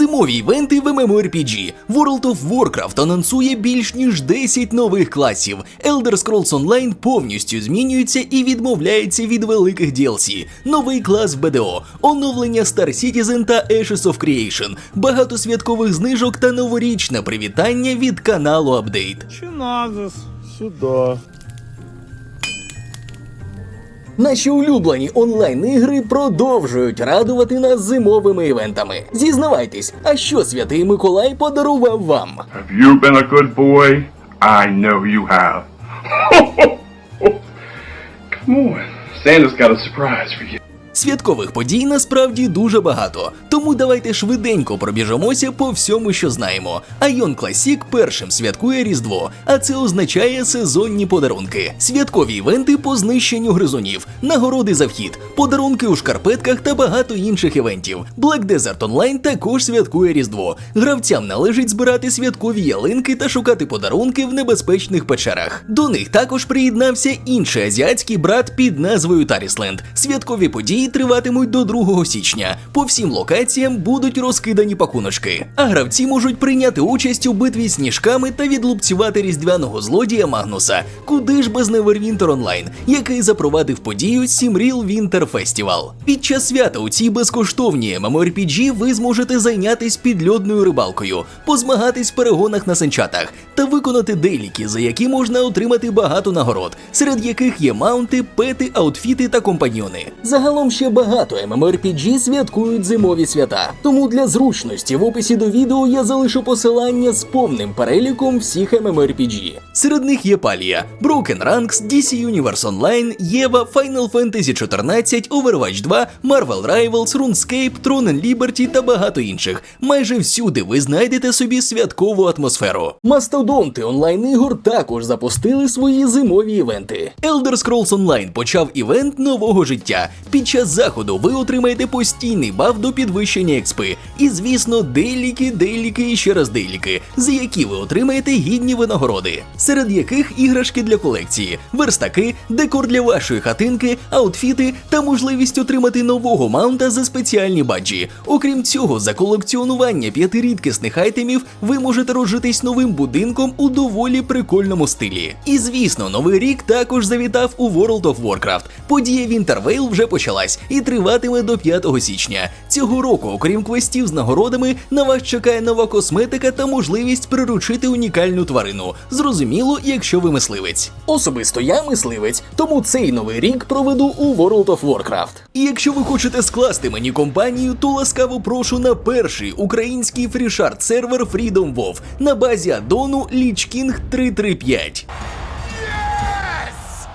Зимові івенти в MMORPG. World of Warcraft анонсує більш ніж 10 нових класів. Elder Scrolls Online повністю змінюється і відмовляється від великих DLC. Новий клас BDO, оновлення Star Citizen та Ashes of Creation, багато святкових знижок та новорічне привітання від каналу Update. Чиназис, сюда. Наші улюблені онлайн-ігри продовжують радувати нас зимовими івентами. Зізнавайтесь, а що святий Миколай подарував вам? Have you been a good boy? I know you have. Come on. Santa's got a surprise for you. Святкових подій насправді дуже багато, тому давайте швиденько пробіжимося по всьому, що знаємо. Айон Класік першим святкує Різдво, а це означає сезонні подарунки, святкові івенти по знищенню гризунів, нагороди за вхід, подарунки у шкарпетках та багато інших івентів. Black Desert Online також святкує Різдво. Гравцям належить збирати святкові ялинки та шукати подарунки в небезпечних печерах. До них також приєднався інший азіатський брат під назвою Тарісленд. Святкові події триватимуть до 2 січня. По всім локаціям будуть розкидані пакуночки. А гравці можуть прийняти участь у битві з сніжками та відлупцювати різдвяного злодія Магнуса. Куди ж без Neverwinter Online, який запровадив подію Сімріл Winter Festival. Під час свята у цій безкоштовній MMORPG ви зможете зайнятись підльодною рибалкою, позмагатись в перегонах на санчатах та виконати дейліки, за які можна отримати багато нагород, серед яких є маунти, пети, аутфіти та компаньйони. Загалом ще багато MMORPG святкують зимові свята. Тому для зручності в описі до відео я залишу посилання з повним переліком всіх MMORPG. Серед них є Палія, Broken Ranks, DC Universe Online, Єва, Final Fantasy 14, Overwatch 2, Marvel Rivals, RuneScape, Throne and Liberty та багато інших. Майже всюди ви знайдете собі святкову атмосферу. Мастодонти онлайн-ігор також запустили свої зимові івенти. Elder Scrolls Online почав івент нового життя. Під час заходу ви отримаєте постійний баф до підвищення експи. І, звісно, дейліки, дейліки і ще раз дейліки, за які ви отримаєте гідні винагороди, серед яких іграшки для колекції, верстаки, декор для вашої хатинки, аутфіти та можливість отримати нового маунта за спеціальні баджі. Окрім цього, за колекціонування п'яти рідкісних айтемів ви можете розжитись новим будинком у доволі прикольному стилі. І звісно, новий рік також завітав у World of Warcraft. Подія Wintervale вже почалась і триватиме до 5 січня. Цього року, окрім квестів з нагородами, на вас чекає нова косметика та можливість приручити унікальну тварину. Зрозуміло, якщо ви мисливець. Особисто я мисливець, тому цей новий рік проведу у World of Warcraft. І якщо ви хочете скласти мені компанію, то ласкаво прошу на перший український фрішард сервер Freedom WoW на базі аддону Lich King 335.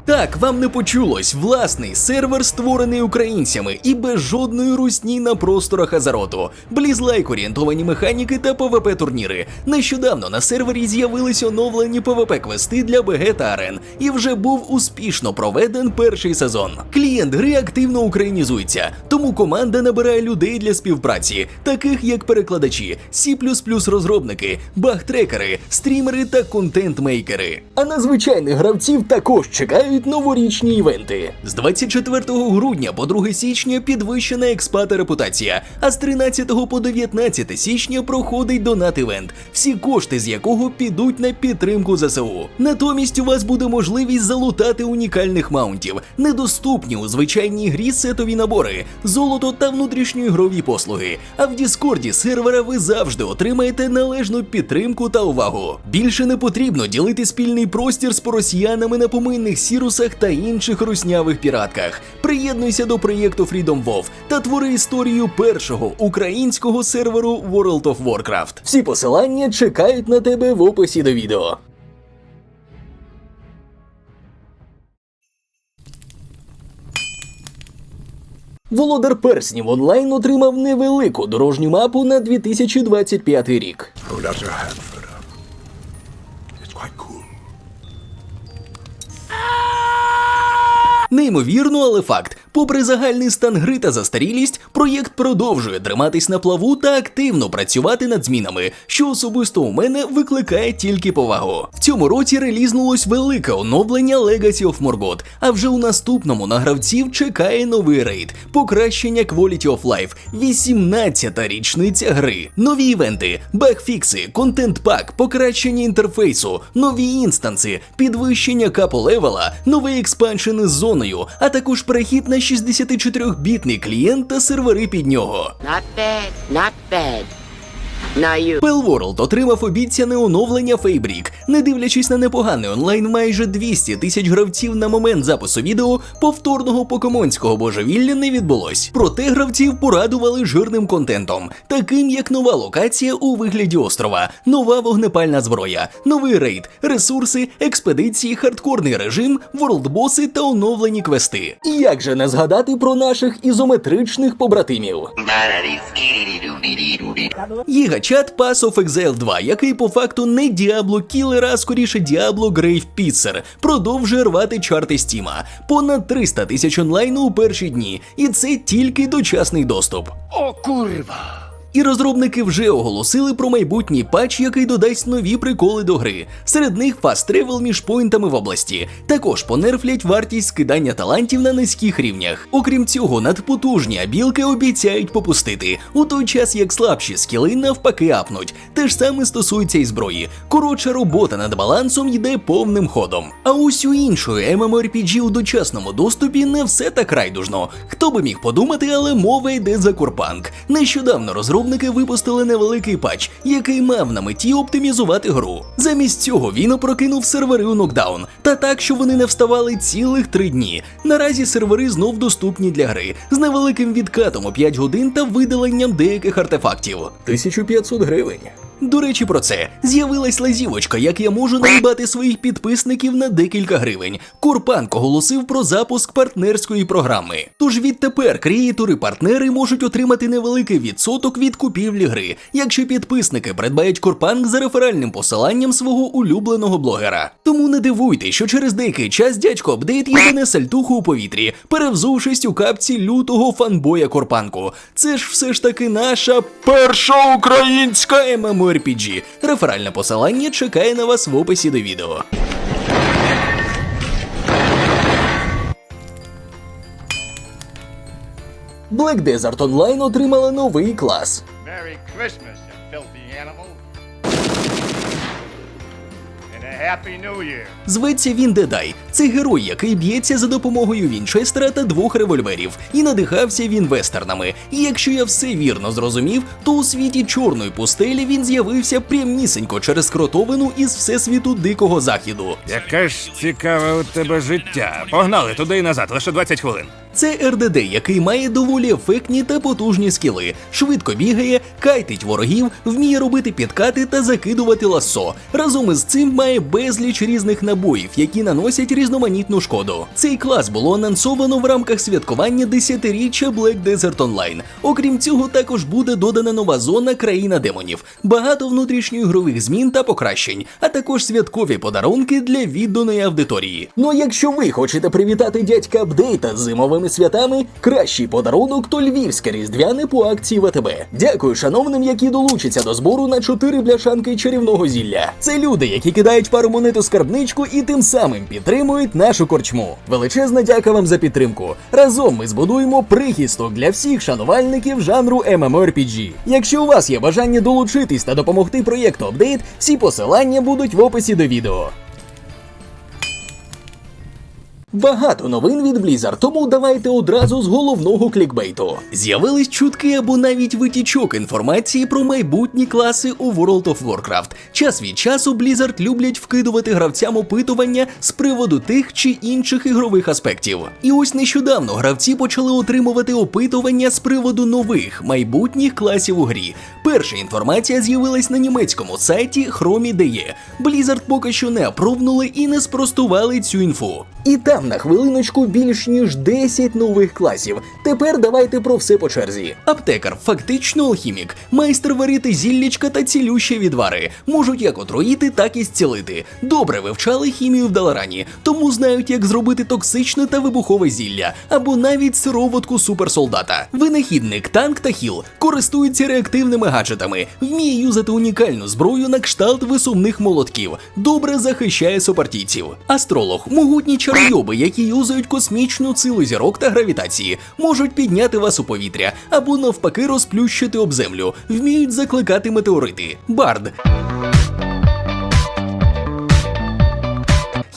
Так, вам не почулось. Власний сервер створений українцями і без жодної русні на просторах Азароту. Блізлайк орієнтовані механіки та ПВП турніри. Нещодавно на сервері з'явились оновлені ПВП квести для БГ та арен, і вже був успішно проведен перший сезон. Клієнт гри активно українізується, тому команда набирає людей для співпраці, таких як перекладачі, C++ розробники, багтрекери, стрімери та контент-мейкери. А на звичайних гравців також чекають новорічні івенти. З 24 грудня по 2 січня підвищена експа та репутація, а з 13 по 19 січня проходить донат івент, всі кошти з якого підуть на підтримку ЗСУ. Натомість у вас буде можливість залутати унікальних маунтів, недоступні у звичайній грі сетові набори, золото та внутрішньоігрові послуги. А в Діскорді сервера ви завжди отримаєте належну підтримку та увагу. Більше не потрібно ділити спільний простір з поросіянами на помийних сірусах та інших руснявих піратках. Приєднуйся до проєкту Freedom WoW та твори історію першого українського серверу World of Warcraft. Всі посилання чекають на тебе в описі до відео. Володар перснів онлайн отримав невелику дорожню мапу на 2025 рік. Неймовірно, але факт. Попри загальний стан гри та застарілість, проєкт продовжує триматись на плаву та активно працювати над змінами, що особисто у мене викликає тільки повагу. В цьому році релізнулось велике оновлення Legacy of Morgoth, а вже у наступному на гравців чекає новий рейд, покращення Quality of Life, 18-та річниця гри, нові івенти, бекфікси, контент пак, покращення інтерфейсу, нові інстанси, підвищення капо левела, новий експаншн із зоною, а також перехід на 64-бітний клієнт та сервери під нього. Not bad, not bad. Pellworld отримав обіцяне оновлення Фейбрік. Не дивлячись на непоганий онлайн, майже 200 тисяч гравців на момент запису відео повторного покемонського божевілля не відбулось. Проте гравців порадували жирним контентом, таким як нова локація у вигляді острова, нова вогнепальна зброя, новий рейд, ресурси, експедиції, хардкорний режим, ворлдбоси та оновлені квести. І як же не згадати про наших ізометричних побратимів? Гігачат Pass of Exile 2, який по факту не Діабло Кілера, а скоріше Діабло Грейв Піцер, продовжує рвати чарти Стіма. Понад 300 тисяч онлайну у перші дні, і це тільки дочасний доступ. О, курва! І розробники вже оголосили про майбутній патч, який додасть нові приколи до гри. Серед них фаст тревел між поінтами в області. Також понерфлять вартість скидання талантів на низьких рівнях. Окрім цього, надпотужні абілки обіцяють попустити, у той час як слабші скіли навпаки апнуть. Те ж саме стосується і зброї. Коротша робота над балансом йде повним ходом. А ось у іншої MMORPG у дочасному доступі не все так райдужно. Хто би міг подумати, але мова йде за Курпанк. Нещодавно розробники випустили невеликий патч, який мав на меті оптимізувати гру. Замість цього він опрокинув сервери у нокдаун, та так, що вони не вставали цілих три дні. Наразі сервери знов доступні для гри з невеликим відкатом у 5 годин та видаленням деяких артефактів. 1500 гривень. До речі, про це з'явилась лазівочка, як я можу наїбати своїх підписників на декілька гривень. Курпанк оголосив про запуск партнерської програми. Тож відтепер креатори-партнери можуть отримати невеликий відсоток від купівлі гри, якщо підписники придбають Курпанк за реферальним посиланням свого улюбленого блогера. Тому не дивуйте, що через деякий час дядько апдейт їбане сальтуху у повітрі, перевзувшись у капці лютого фанбоя Курпанку. Це ж все ж таки наша перша українська MMORPG. Реферальне посилання чекає на вас в описі до відео. Black Desert Online отримала новий клас. Merry Christmas, Happy New Year. Зветься він Дедай. Це герой, який б'ється за допомогою Вінчестера та двох револьверів, і надихався він вестернами. І якщо я все вірно зрозумів, то у світі чорної пустелі він з'явився прямнісенько через кротовину із всесвіту дикого заходу. Яке ж цікаве у тебе життя. Погнали туди і назад, лише 20 хвилин. Це РДД, який має доволі ефектні та потужні скіли, швидко бігає, кайтить ворогів, вміє робити підкати та закидувати лассо. Разом із цим має безліч різних набоїв, які наносять різноманітну шкоду. Цей клас було анонсовано в рамках святкування десятиріччя Black Desert Online. Окрім цього, також буде додана нова зона країна демонів, багато внутрішньоігрових змін та покращень, а також святкові подарунки для відданої аудиторії. Ну а якщо ви хочете привітати дядька апдейта з зимовими святами, кращий подарунок то львівське різдвяне по акції ВТБ. Дякую шановним, які долучаться до збору на 4 бляшанки чарівного зілля. Це люди, які кидають пару монет у скарбничку і тим самим підтримують нашу корчму. Величезна дяка вам за підтримку. Разом ми збудуємо прихисток для всіх шанувальників жанру MMORPG. Якщо у вас є бажання долучитись та допомогти проєкту апдейт, всі посилання будуть в описі до відео. Багато новин від Blizzard, тому давайте одразу з головного клікбейту. З'явились чутки або навіть витічок інформації про майбутні класи у World of Warcraft. Час від часу Blizzard люблять вкидувати гравцям опитування з приводу тих чи інших ігрових аспектів. І ось нещодавно гравці почали отримувати опитування з приводу нових майбутніх класів у грі. Перша інформація з'явилась на німецькому сайті Chromie.de. Blizzard поки що не апровнули і не спростували цю інфу. І там на хвилиночку більш ніж 10 нових класів. Тепер давайте про все по черзі. Аптекар, фактично алхімік, майстер варити зіллячка та цілющі відвари. Можуть як отруїти, так і зцілити. Добре вивчали хімію в Даларані, тому знають, як зробити токсичне та вибухове зілля, або навіть сироватку суперсолдата. Винахідник, танк та хіл користується реактивними гаджетами, вміє юзати унікальну зброю на кшталт висувних молотків, добре захищає сопартійців. Астролог, могутній могутні чаройоби, які юзають космічну силу зірок та гравітації, можуть підняти вас у повітря або навпаки розплющити об землю, вміють закликати метеорити. Бард.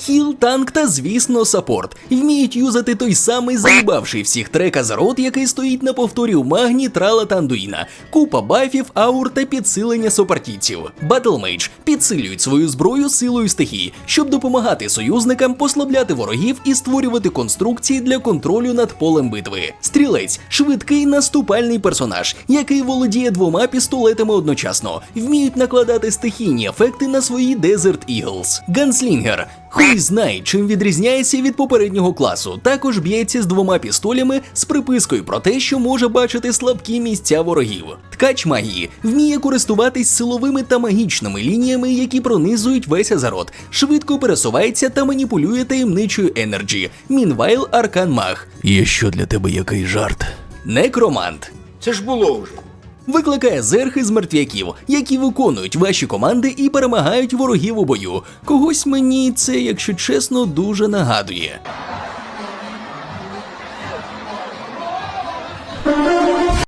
Хіл, танк та, звісно, саппорт. Вміють юзати той самий заїбавший всіх трека за рот, який стоїть на повторі у магні, трала та андуїна. Купа бафів, аур та підсилення сопартійців. Батлмейдж підсилюють свою зброю силою стихій, щоб допомагати союзникам послабляти ворогів і створювати конструкції для контролю над полем битви. Стрілець швидкий наступальний персонаж, який володіє двома пістолетами одночасно, вміють накладати стихійні ефекти на свої Desert Eagles. Ганслінгер Хуй знає, чим відрізняється від попереднього класу. Також б'ється з двома пістолями з припискою про те, що може бачити слабкі місця ворогів. Ткач магії вміє користуватись силовими та магічними лініями, які пронизують весь Азарот, швидко пересувається та маніпулює таємничою енерджі. Мінвайл Аркан Маг. Є що для тебе який жарт? Некромант. Це ж було вже. Викликає зерхи з мертвяків, які виконують ваші команди і перемагають ворогів у бою. Когось мені це, якщо чесно, дуже нагадує.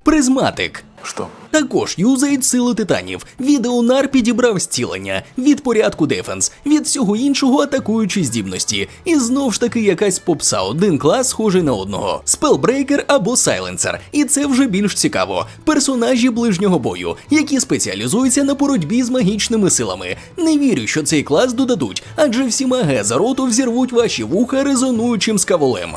Призматик. Що? Також юзають сили титанів. Від Еонар підібрав зцілення, від порядку дефенс, від всього іншого атакуючі здібності. І знов ж таки якась попса, один клас схожий на одного. Спелбрейкер або сайленсер. І це вже більш цікаво. Персонажі ближнього бою, які спеціалізуються на боротьбі з магічними силами. Не вірю, що цей клас додадуть, адже всі маги за роту взірвуть ваші вуха резонуючим скаволем.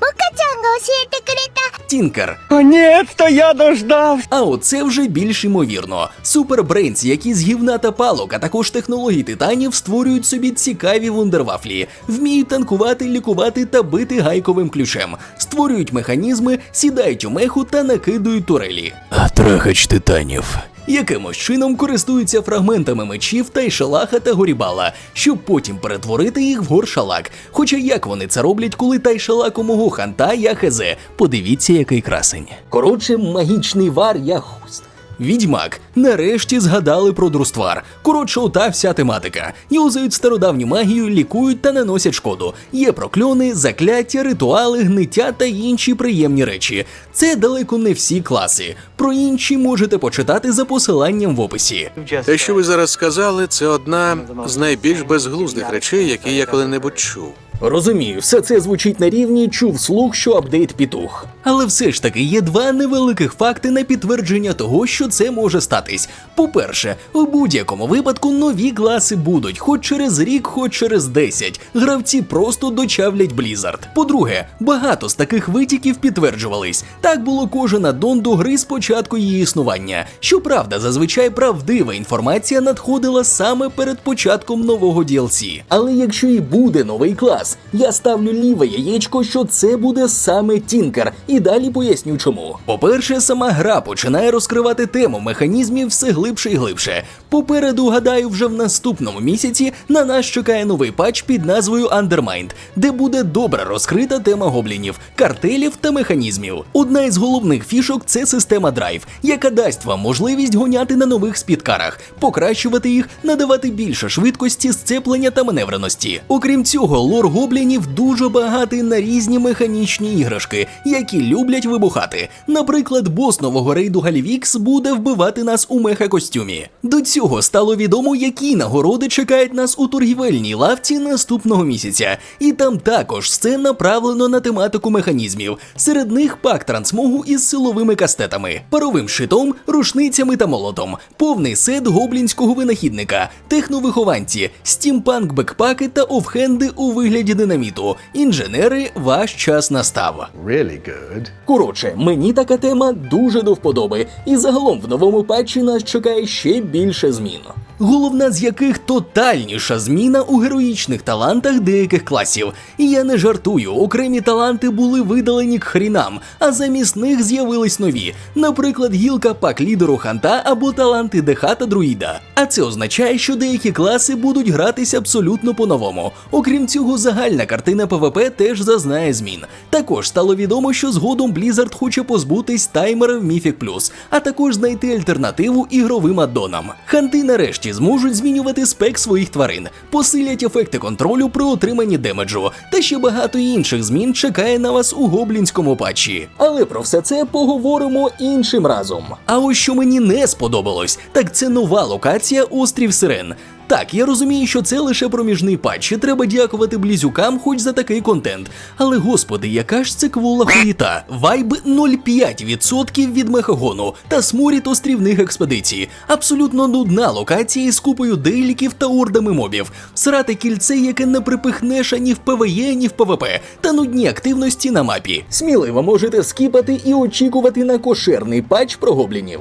モカちゃんが教えてくれた Тінкер. Конець-то я дождався! А оце вже більш ймовірно. Супербрейнці, які з гівна та палок, а також технології титанів створюють собі цікаві вундервафлі, вміють танкувати, лікувати та бити гайковим ключем, створюють механізми, сідають у меху та накидують турелі. Трахач титанів. Якимось чином користуються фрагментами мечів Тайшалаха та Горібала, щоб потім перетворити їх в горшалак. Хоча як вони це роблять, коли Тайшалак у мого ханта я хезе. Подивіться, який красень. Коротше, магічний вар я хуст. Відьмак нарешті згадали про друствар. Коротше, ота вся тематика. Юзають стародавню магію, лікують та наносять шкоду. Є прокльони, закляття, ритуали, гниття та інші приємні речі. Це далеко не всі класи. Про інші можете почитати за посиланням в описі. Те, що ви зараз сказали, це одна з найбільш безглуздих речей, які я коли-небудь чув. Розумію, все це звучить на рівні чув слух, що апдейт пітух. Але все ж таки є два невеликих факти на підтвердження того, що це може статись. По-перше, у будь-якому випадку нові класи будуть, хоч через рік, хоч через 10. Гравці просто дочавлять Blizzard. По-друге, багато з таких витіків підтверджувались. Так було кожен аддон до гри з початку її існування. Щоправда, зазвичай правдива інформація надходила саме перед початком нового DLC. Але якщо і буде новий клас, я ставлю ліве яєчко, що це буде саме Тінкер, і далі поясню чому. По-перше, сама гра починає розкривати тему механізмів все глибше і глибше. Попереду, гадаю, вже в наступному місяці на нас чекає новий патч під назвою Undermind, де буде добре розкрита тема гоблінів, картелів та механізмів. Одна із головних фішок це система драйв, яка дасть вам можливість гоняти на нових спідкарах, покращувати їх, надавати більше швидкості, сцеплення та маневреності. Окрім цього, лор гоблінів дуже багатий на різні механічні іграшки, які люблять вибухати. Наприклад, бос нового рейду Галівікс буде вбивати нас у меха-костюмі. До цього стало відомо, які нагороди чекають нас у торгівельній лавці наступного місяця. І там також все направлено на тематику механізмів. Серед них пак трансмогу із силовими кастетами, паровим щитом, рушницями та молотом, повний сет гоблінського винахідника, техновихованці, стімпанк бекпаки та офхенди у вигляді динаміту. Інженери, ваш час настав. Really good. Коротше, мені така тема дуже до вподоби, і загалом в новому патчі нас чекає ще більше змін. головна з яких тотальніша зміна у героїчних талантах деяких класів. І я не жартую, окремі таланти були видалені к хрінам, а замість них з'явились нові, наприклад, гілка пак лідеру ханта або таланти ДХ та друїда. А це означає, що деякі класи будуть гратися абсолютно по-новому. Окрім цього, загальна картина ПВП теж зазнає змін. Також стало відомо, що згодом Blizzard хоче позбутись таймера в Mythic Plus, а також знайти альтернативу ігровим аддонам. Ханти нарешті зможуть змінювати спек своїх тварин, посилять ефекти контролю при отриманні демеджу, та ще багато інших змін чекає на вас у гоблінському патчі. Але про все це поговоримо іншим разом. А ось що мені не сподобалось, так це нова локація Острів Сирен. Так, я розумію, що це лише проміжний патч, і треба дякувати блізюкам хоч за такий контент. Але господи, яка ж це квола хуїта? Вайб 0,5% від мехагону та сморід острівних експедицій. Абсолютно нудна локація із купою дейліків та ордами мобів. Срати кільце, яке не припихнеш ані в ПВЕ, ні в ПВП, та нудні активності на мапі. Сміливо можете скіпати і очікувати на кошерний патч про гоблінів.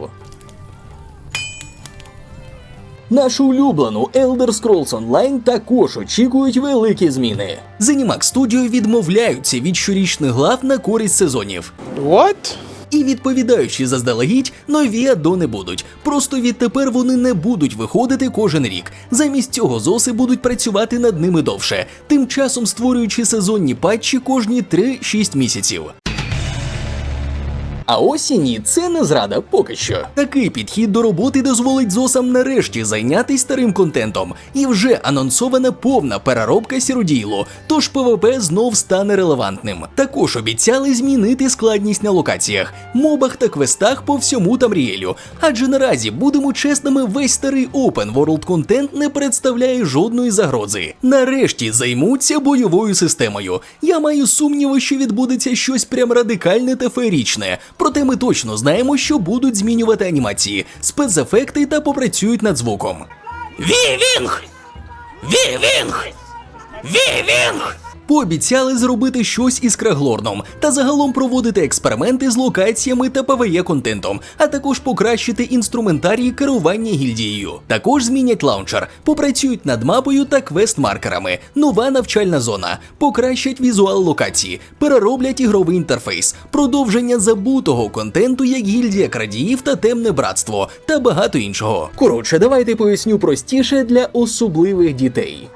Нашу улюблену Elder Scrolls Online також очікують великі зміни. Zenimax Studio відмовляються від щорічних глав на користь сезонів. What? І відповідаючи заздалегідь, нові аддони будуть. Просто відтепер вони не будуть виходити кожен рік. Замість цього зоси будуть працювати над ними довше, тим часом створюючи сезонні патчі кожні 3-6 місяців. А осінні це не зрада поки що. Такий підхід до роботи дозволить зосам нарешті зайнятися старим контентом, і вже анонсована повна переробка сіродійлу, тож ПВП знов стане релевантним. Також обіцяли змінити складність на локаціях, мобах та квестах по всьому Тамріелю. Адже наразі, будемо чесними, весь старий Open World контент не представляє жодної загрози. Нарешті займуться бойовою системою. Я маю сумніви, що відбудеться щось прям радикальне та феєрічне. Проте ми точно знаємо, що будуть змінювати анімації, спецефекти та попрацюють над звуком. Вівінг! Вівінг! Вівінг! Пообіцяли зробити щось із Краглорном та загалом проводити експерименти з локаціями та ПВЕ контентом, а також покращити інструментарій керування гільдією. Також змінять лаунчер, попрацюють над мапою та квест-маркерами, нова навчальна зона, покращать візуал локації, перероблять ігровий інтерфейс, продовження забутого контенту, як гільдія крадіїв та темне братство, та багато іншого. Коротше, давайте поясню простіше для особливих дітей.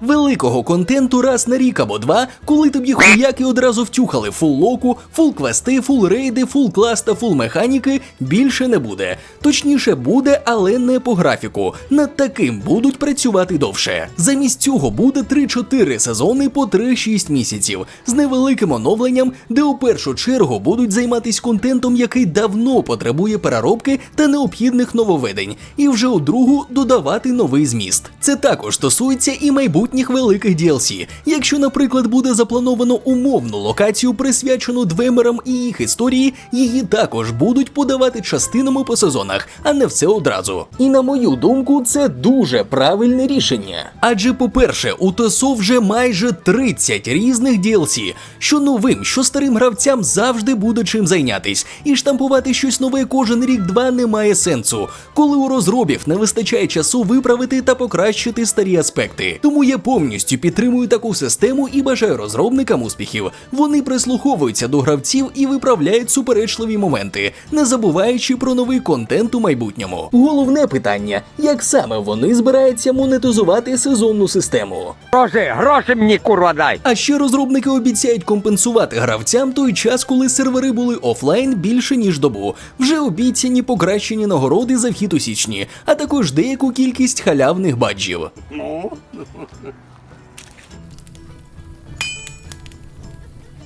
Великого контенту раз на рік або два, коли тобі хуяки одразу втюхали фул локу, фул квести, фул рейди, фул клас та фул механіки більше не буде. Точніше буде, але не по графіку. Над таким будуть працювати довше. Замість цього буде 3-4 сезони по 3-6 місяців з невеликим оновленням, де у першу чергу будуть займатися контентом, який давно потребує переробки та необхідних нововведень, і вже у другу додавати новий зміст. Це також стосується і майбутніх великих DLC. Якщо, наприклад, буде заплановано умовну локацію, присвячену двемерам і їх історії, її також будуть подавати частинами по сезонах, а не все одразу. І на мою думку, це дуже правильне рішення. Адже, по-перше, у ТСО вже майже 30 різних DLC, що новим, що старим гравцям завжди буде чим зайнятись, і штампувати щось нове кожен рік-два не має сенсу, коли у розробів не вистачає часу виправити та покращити старі аспекти. Тому я повністю підтримую таку систему і бажаю розробникам успіхів. Вони прислуховуються до гравців і виправляють суперечливі моменти, не забуваючи про новий контент у майбутньому. Головне питання: як саме вони збираються монетизувати сезонну систему? Гроші, гроші мені курва дай. А ще розробники обіцяють компенсувати гравцям той час, коли сервери були офлайн більше ніж добу. Вже обіцяні покращені нагороди за вхід у січні, а також деяку кількість халявних баджів.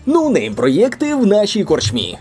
Ноунейм проєкти в нашій корчмі.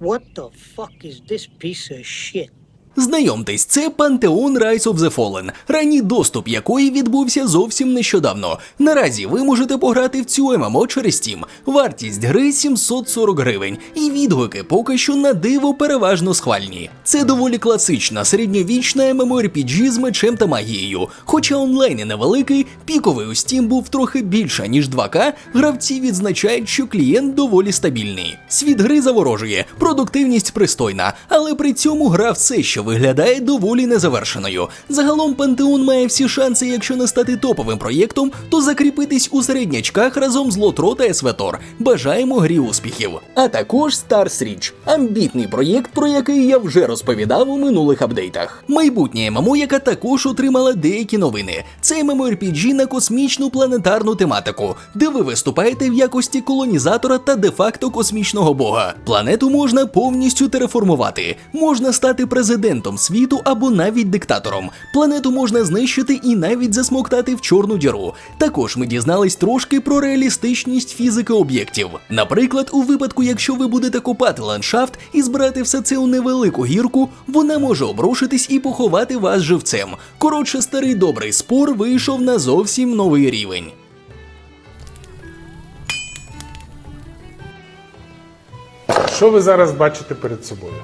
What the fuck is this piece of shit? Знайомтесь, це Pantheon Rise of the Fallen, ранній доступ якої відбувся зовсім нещодавно. Наразі ви можете пограти в цю ММО через Steam. Вартість гри 740 гривень, і відгуки поки що на диво переважно схвальні. Це доволі класична середньовічна MMORPG з мечем та магією. Хоча онлайн і невеликий, піковий у Steam був трохи більше, ніж 2К, гравці відзначають, що клієнт доволі стабільний. Світ гри заворожує, продуктивність пристойна, але при цьому гра все ще виглядає доволі незавершеною. Загалом Пантеон має всі шанси, якщо не стати топовим проєктом, то закріпитись у середнячках разом з Лотро та Есветор. Бажаємо грі успіхів. А також Stars Reach – амбітний проєкт, про який я вже розповідав у минулих апдейтах. Майбутнє ММО, яка також отримала деякі новини. Це MMORPG на космічну планетарну тематику, де ви виступаєте в якості колонізатора та де-факто космічного бога. Планету можна повністю тереформувати, можна стати президентом світу або навіть диктатором. Планету можна знищити і навіть засмоктати в чорну діру. Також ми дізнались трошки про реалістичність фізики об'єктів. Наприклад, у випадку, якщо ви будете копати ландшафт і збирати все це у невелику гірку, вона може обрушитись і поховати вас живцем. Коротше, старий добрий спор вийшов на зовсім новий рівень. Що ви зараз бачите перед собою?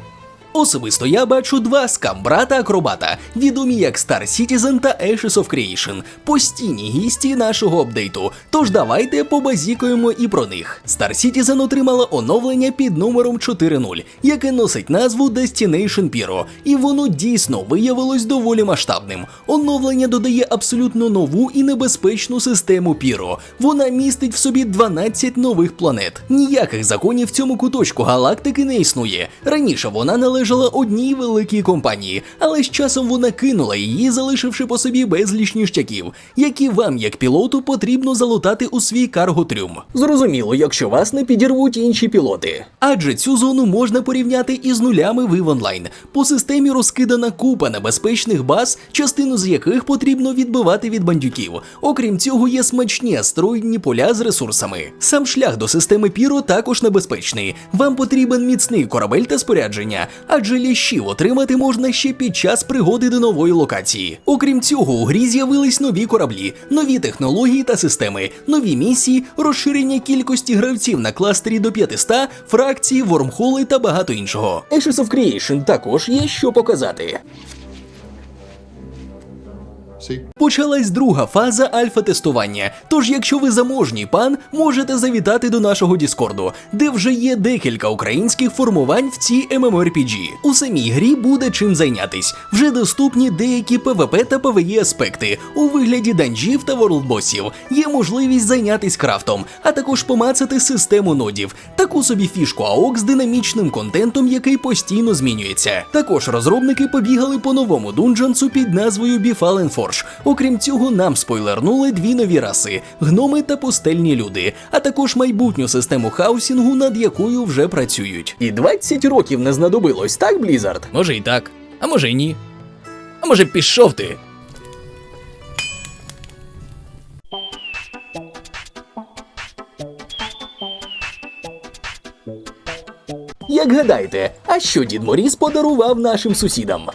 Особисто я бачу два скамбрата акробата, відомі як Star Citizen та Ashes of Creation, постійні гісті нашого апдейту. Тож давайте побазікуємо і про них. Star Citizen отримала оновлення під номером 4.0, яке носить назву Destination Pyro, і воно дійсно виявилось доволі масштабним. Оновлення додає абсолютно нову і небезпечну систему Pyro. Вона містить в собі 12 нових планет. Ніяких законів в цьому куточку галактики не існує. Раніше вона належала одній великій компанії, але з часом вона кинула її, залишивши по собі безліч ніштяків, які вам, як пілоту, потрібно залутати у свій карго-трюм. Зрозуміло, якщо вас не підірвуть інші пілоти. Адже цю зону можна порівняти із нулями Вив онлайн. По системі розкидана купа небезпечних баз, частину з яких потрібно відбивати від бандюків. Окрім цього, є смачні астероїдні поля з ресурсами. Сам шлях до системи Піро також небезпечний. Вам потрібен міцний корабель та спорядження, адже ліщів отримати можна ще під час пригоди до нової локації. Окрім цього, у грі з'явились нові кораблі, нові технології та системи, нові місії, розширення кількості гравців на кластері до 500, фракції, вормхоли та багато іншого. Ashes of Creation також є що показати. Почалась друга фаза альфа-тестування. Тож, якщо ви заможній пан, можете завітати до нашого Діскорду, де вже є декілька українських формувань в цій MMORPG. У самій грі буде чим зайнятись. Вже доступні деякі PvP та PvE аспекти у вигляді данжів та ворлдбосів. Є можливість зайнятись крафтом, а також помацати систему нодів, таку собі фішку AOK з динамічним контентом, який постійно змінюється. Також розробники побігали по новому дунджансу під назвою Befallen Forge. Окрім цього, нам спойлернули дві нові раси гноми та пустельні люди, а також майбутню систему хаусінгу, над якою вже працюють. І 20 років не знадобилось, так, Блізард? Може і так, а може й ні. А може пішов ти. Як гадаєте, а що Дід Моріз подарував нашим сусідам?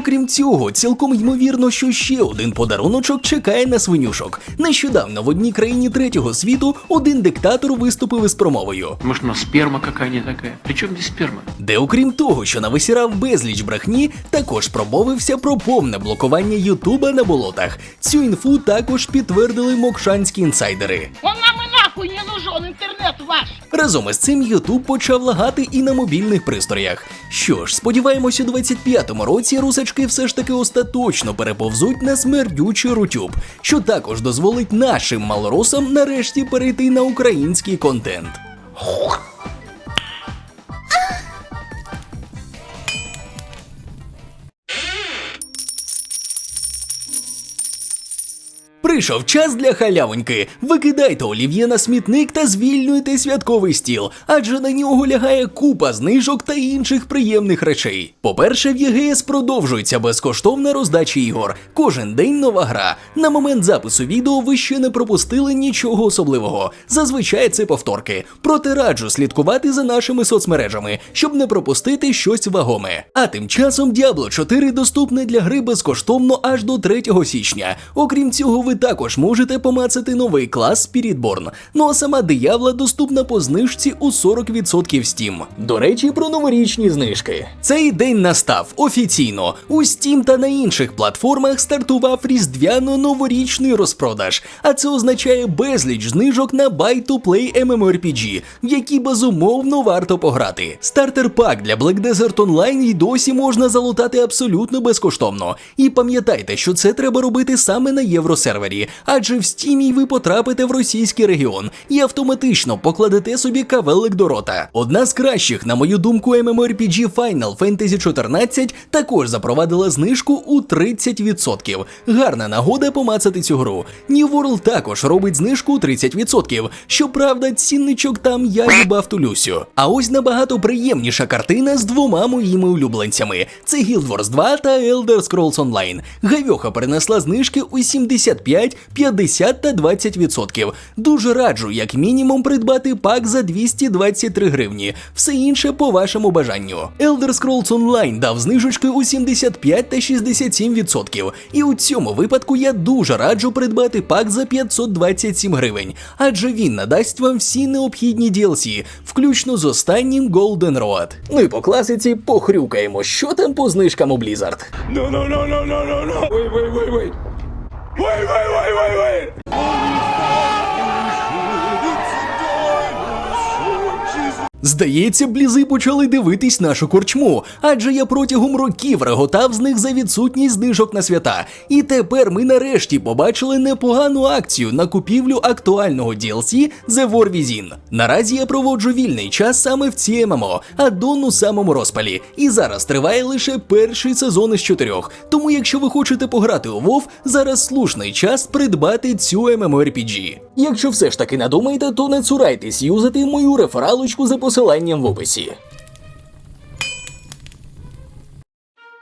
Окрім цього, цілком ймовірно, що ще один подаруночок чекає на свинюшок. Нещодавно в одній країні третього світу один диктатор виступив із промовою, Может, у нас сперма какая-не такая? Причем здесь сперма? де, окрім того, що нависірав безліч брехні, також промовився про повне блокування Ютуба на болотах. Цю інфу також підтвердили мокшанські інсайдери. Он нам и нахуй не нужен интернет ваш! Разом із цим Ютуб почав лагати і на мобільних пристроях. Що ж, сподіваємося, у 25-му році русачки все ж таки остаточно переповзуть на смердючий рутюб, що також дозволить нашим малоросам нарешті перейти на український контент. Вийшов час для халявоньки. Викидайте олів'є на смітник та звільнюйте святковий стіл, адже на нього лягає купа знижок та інших приємних речей. По-перше, в ЄГС продовжується безкоштовна роздача ігор. Кожен день нова гра. На момент запису відео ви ще не пропустили нічого особливого. Зазвичай це повторки. Проте раджу слідкувати за нашими соцмережами, щоб не пропустити щось вагоме. А тим часом Diablo 4 доступне для гри безкоштовно аж до 3 січня. Окрім цього, ви також можете помацати новий клас Spiritborn. Ну а сама диявла доступна по знижці у 40% в Steam. До речі, про новорічні знижки. Цей день настав офіційно. У Steam та на інших платформах стартував різдвяно-новорічний розпродаж, а це означає безліч знижок на Buy to Play MMORPG, в які безумовно варто пограти. Стартер пак для Black Desert Online й досі можна залутати абсолютно безкоштовно. І пам'ятайте, що це треба робити саме на євросервері, адже в стімі ви потрапите в російський регіон і автоматично покладете собі кавелик до рота. Одна з кращих, на мою думку, MMORPG Final Fantasy 14 також запровадила знижку у 30%. Гарна нагода помацати цю гру. New World також робить знижку у 30%. Щоправда, цінничок там я їбав тулюсю. А ось набагато приємніша картина з двома моїми улюбленцями: це Guild Wars 2 та Elder Scrolls Online. Гавьоха перенесла знижки у 75, 50 та 20%. Дуже раджу, як мінімум, придбати пак за 223 гривні. Все інше по вашому бажанню. Elder Scrolls Online дав знижечки у 75 та 67%. І у цьому випадку я дуже раджу придбати пак за 527 гривень, адже він надасть вам всі необхідні DLC, включно з останнім Golden Road. Ну і по класиці похрюкаємо, що там по знижкам у Blizzard. Hayır hayır hayır hayır hayır. Здається, блізи почали дивитись нашу корчму, адже я протягом років реготав з них за відсутність знижок на свята. І тепер ми нарешті побачили непогану акцію на купівлю актуального DLC The War Within. Наразі я проводжу вільний час саме в цій ММО, а Дон у самому розпалі. І зараз триває лише перший сезон із чотирьох. Тому, якщо ви хочете пограти у WoW, зараз слушний час придбати цю MMORPG. Якщо все ж таки надумаєте, то не цурайтесь юзати мою рефералочку за посиланням в описі.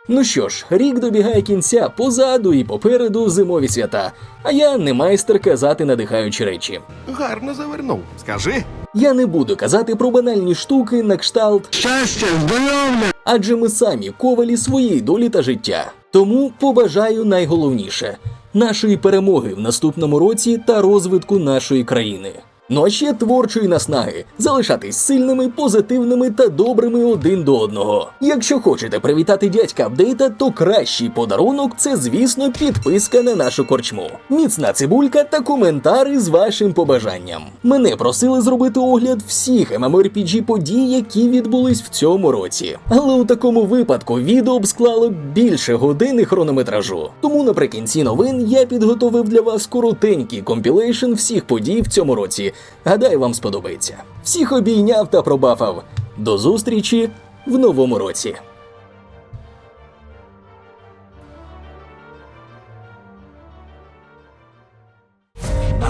Ну що ж, рік добігає кінця позаду і попереду зимові свята, а я не майстер казати надихаючі речі. Гарно завернув. Скажи. Я не буду казати про банальні штуки на кшталт Щастя, здоров'я! адже ми самі ковалі своєї долі та життя. Тому побажаю найголовніше нашої перемоги в наступному році та розвитку нашої країни. Ну а ще творчої наснаги залишатись сильними, позитивними та добрими один до одного. Якщо хочете привітати дядька апдейта, то кращий подарунок це, звісно, підписка на нашу корчму. Міцна цибулька та коментари з вашим побажанням. Мене просили зробити огляд всіх MMORPG подій, які відбулись в цьому році. Але у такому випадку відео б склало більше години хронометражу. Тому наприкінці новин я підготовив для вас коротенький компілейшн всіх подій в цьому році. Гадаю, вам сподобається. Всіх обійняв та пробафав. До зустрічі в новому році.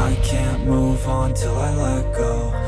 I can't move on till I let go.